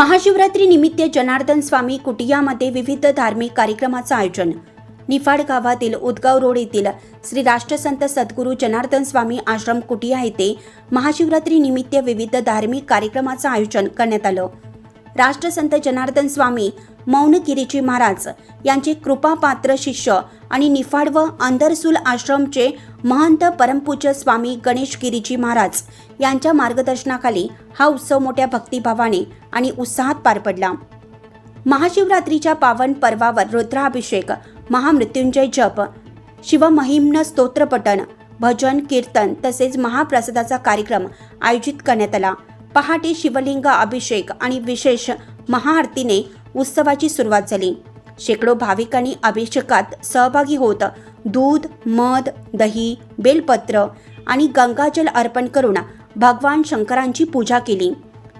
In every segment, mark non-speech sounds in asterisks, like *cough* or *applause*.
महाशिवरात्री निमित्त जनार्दन स्वामी कुटियामध्ये विविध धार्मिक कार्यक्रमाचं आयोजन. निफाड गावातील उदगाव रोड येथील श्री राष्ट्रसंत सद्गुरू जनार्दन स्वामी आश्रम कुटिया येथे महाशिवरात्री निमित्त विविध धार्मिक कार्यक्रमाचं आयोजन करण्यात आलं. राष्ट्रसंत जनार्दन स्वामी मौनगिरीजी महाराज यांचे कृपापात्र शिष्य आणि निफाड व अंदरसूल आश्रमचे महंत परमपूज्य स्वामी गणेश गिरीजी महाराज यांच्या मार्गदर्शनाखाली हा उत्सव मोठ्या भक्तिभावाने आणि उत्साहात पार पडला. महाशिवरात्रीच्या पावन पर्वावर रुद्राभिषेक महामृत्युंजय जप शिवमहिम्न स्तोत्रपठण भजन कीर्तन तसेच महाप्रसादाचा कार्यक्रम आयोजित करण्यात आला. पहाटे शिवलिंग अभिषेक आणि विशेष महाआरतीने उत्सवाची सुरुवात झाली. शेकडो भाविकांनी अभिषेकात सहभागी होत दूध मध दही बेलपत्र आणि गंगाजल अर्पण करून भगवान शंकरांची पूजा केली.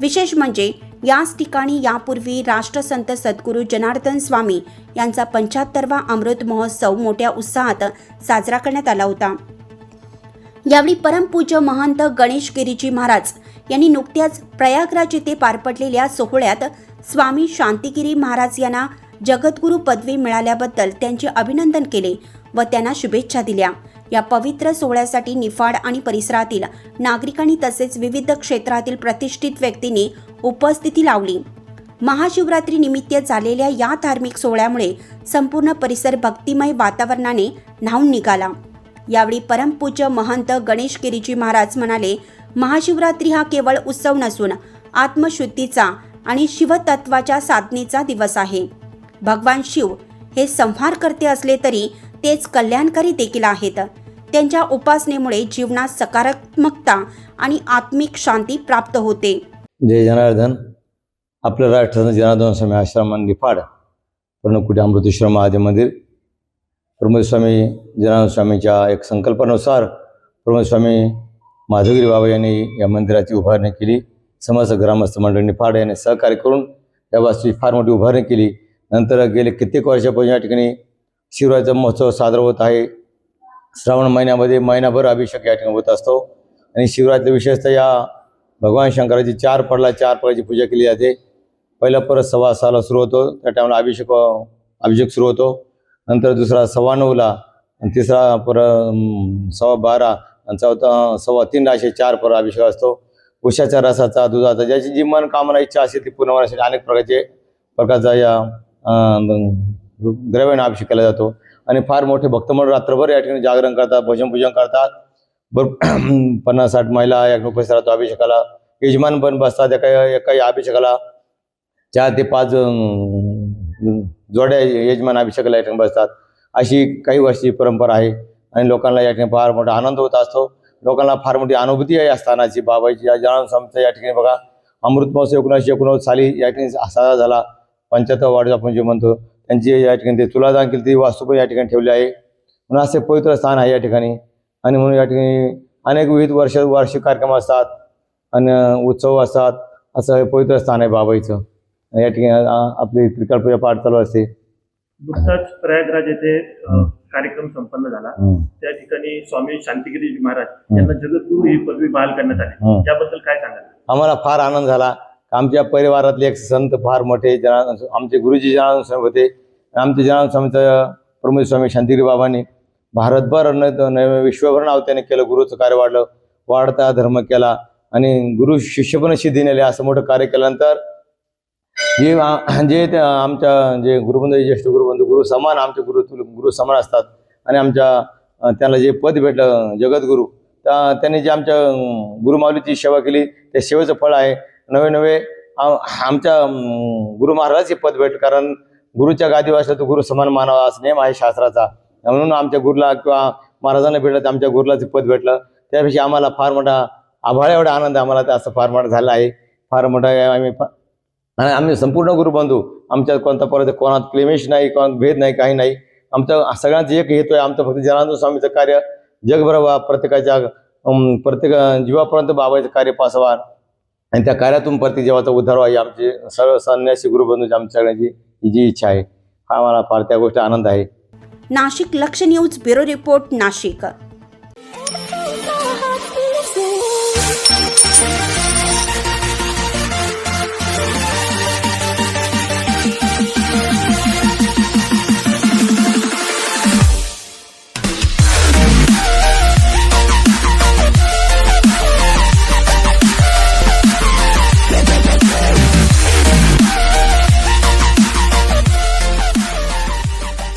विशेष म्हणजे याच ठिकाणी यापूर्वी राष्ट्रसंत सद्गुरू जनार्दन स्वामी यांचा पंच्याहत्तरवा अमृत महोत्सव मोठ्या उत्साहात साजरा करण्यात आला होता. यावेळी परमपूज्य महंत गणेश गिरीजी महाराज यांनी नुकत्याच प्रयागराज येथे पार पडलेल्या सोहळ्यात स्वामी शांतिगिरी महाराज यांना जगद्गुरू पदवी मिळाल्याबद्दल त्यांचे अभिनंदन केले व त्यांना शुभेच्छा दिल्या. या पवित्र सोहळ्यासाठी निफाड आणि परिसरातील नागरिकांनी तसेच विविध क्षेत्रातील प्रतिष्ठित व्यक्तींनी उपस्थिती लावली. महाशिवरात्री निमित्त झालेल्या या धार्मिक सोहळ्यामुळे संपूर्ण परिसर भक्तिमय वातावरणाने न्हावून निघाला. यावेळी परमपूज्य महंत गणेश गिरीजी महाराज म्हणाले महाशिवरात्री हा केवळ उत्सव नसून आत्मशुद्धीचा आणि शिवतत्वाच्या साधनेचा दिवस आहे. भगवान शिव हे संहार करते असले तरी तेच कल्याणकारी देखील आहेत. त्यांच्या उपासनेमुळे जीवनात सकारात्मकता आणि आत्मिक शांती प्राप्त होते. जय जनार्दन. आपलं राष्ट्र जनार्दन स्वामी आश्रम निफाड पूर्णकुटी अमृतेश्वर महादेव मंदिर. प्रमोद स्वामी जनार्दन स्वामीच्या एक संकल्पनुसार प्रमोद स्वामी माधवगिरी बाबा यांनी या मंदिराची उभारणी केली. समस्त ग्रामस्थ मंडळ निफाड याने सहकार्य करून या वास्तूची फार मोठी उभारणी केली. नंतर गेले कित्येक वर्षापासून या ठिकाणी शिवरायाचा महोत्सव साजरा होत आहे. श्रावण महिन्यामध्ये महिनाभर अभिषेक या ठिकाणी होत असतो. आणि शिवरात्री विशेषतः या भगवान शंकराची चार पडला चार पडाची पूजा केली जाते. पहिला परत सव्वा सहाला सुरू होतो. त्या टायमाला अभिषेक अभिषेक सुरू होतो. नंतर दुसरा सव्वा नऊला आणि तिसरा परत सव्वा बारा चौथा सव्वा तीन राशे चार पर अभिषेक असतो. उशाच्या रसाचा दुधाचा ज्याची जी मन कामना इच्छा असेल ती पूर्ण होण्यासाठी अनेक प्रकारचे प्रकारचा या द्रव्याने अभिषेक केला जातो. आणि फार मोठे भक्तमंडळ रात्रभर या ठिकाणी जागरण करतात भजन पूजन करतात. भर *clears throat* पन्नास साठ महिला या उपस्थित राहतो अभिषेकाला यजमान पण बसतात एका एका अभिषेकाला. चार ते पाच जोड्या यजमान अभिषेकाला या ठिकाणी बसतात. अशी काही वर्षी परंपरा आहे. आणि लोकांना या ठिकाणी फार मोठा आनंद होत असतो. लोकांना फार मोठी अनुभूती आहे या स्थानाची. बाबाची या जाणून या ठिकाणी बघा. अमृत महोत्सव एकोणीसशे एकोणनव्वद साली या ठिकाणी साजरा झाला. पंच्याहत्तर वाढ आपण जे म्हणतो त्यांची या ठिकाणी ते तुलादान केली ती वास्तू पण या ठिकाणी ठेवली आहे. म्हणून असे पवित्र स्थान आहे या ठिकाणी. आणि म्हणून या ठिकाणी अनेक विविध वर्ष वार्षिक कार्यक्रम असतात आणि उत्सव असतात. असं हे पवित्र स्थान आहे बाबाईचं. या ठिकाणी आपली त्रिकाळ पाठ चालू असते. नुकताच प्रयागराज येथे कार्यक्रम संपन्न झाला. त्या ठिकाणी स्वामी शांतिगिरी महाराज यांना जगद्गुरू ही पदवी बहाल करण्यात आली. हम्म. याबद्दल काय सांगाल? आम्हाला फार आनंद झाला. आमच्या परिवारातले एक संत फार मोठे जना आमचे गुरुजी जनार्दन स्वामी होते आमचे जनार्दन स्वामीचं प्रमोद स्वामी शांतिगिरी बाबांनी भारतभर न विश्वभर नाव त्याने केलं गुरुचं कार्य वाढलं वाढता धर्म केला आणि गुरु शिष्य पण सिद्धी नेले असं मोठं कार्य केल्यानंतर जे जे आमच्या जे गुरुबंधू ज्येष्ठ गुरुबंधू गुरु समान आमचे गुरु गुरु समान असतात. आणि आमच्या त्याला जे पद भेटलं जगद्गुरू त्या त्यांनी जे आमच्या गुरुमाऊलीची सेवा केली त्या सेवेचं फळ आहे. नवे नवे आमच्या गुरु गुरु महाराजाचे पद भेट कारण गुरुच्या गादीवर असलं तर गुरु समान मानावा असं नेम आहे शास्त्राचा. म्हणून आमच्या गुरुला किंवा महाराजांना भेटलं तर आमच्या गुरुलाचं पद भेटलं. त्यापेक्षा आम्हाला फार मोठा आभाळ एवढा आनंद आम्हाला त्या असं फार मोठा झाला आहे. फार मोठा आम्ही फा- आणि आम्ही संपूर्ण गुरुबंधू आमच्यात कोणता परत कोणात क्लेमेश नाही कोणात भेद नाही काही नाही. आमचं सगळ्यांचं एक हेतू आहे आमचं फक्त जनानंद स्वामीचं कार्य जगभर व्हा प्रत्येकाच्या प्रत्येक जीवापर्यंत बाबाचं कार्य पासवा. आणि त्या कार्यातून प्रत्येक जीवाचा उद्धार व्हा ही आमची सर्व संन्यासी गुरुबंधूची आमच्या सगळ्यांची ही जी इच्छा आहे. हा आम्हाला फार त्या गोष्टी आनंद आहे. नाशिक लक्ष न्यूज ब्युरो रिपोर्ट नाशिक.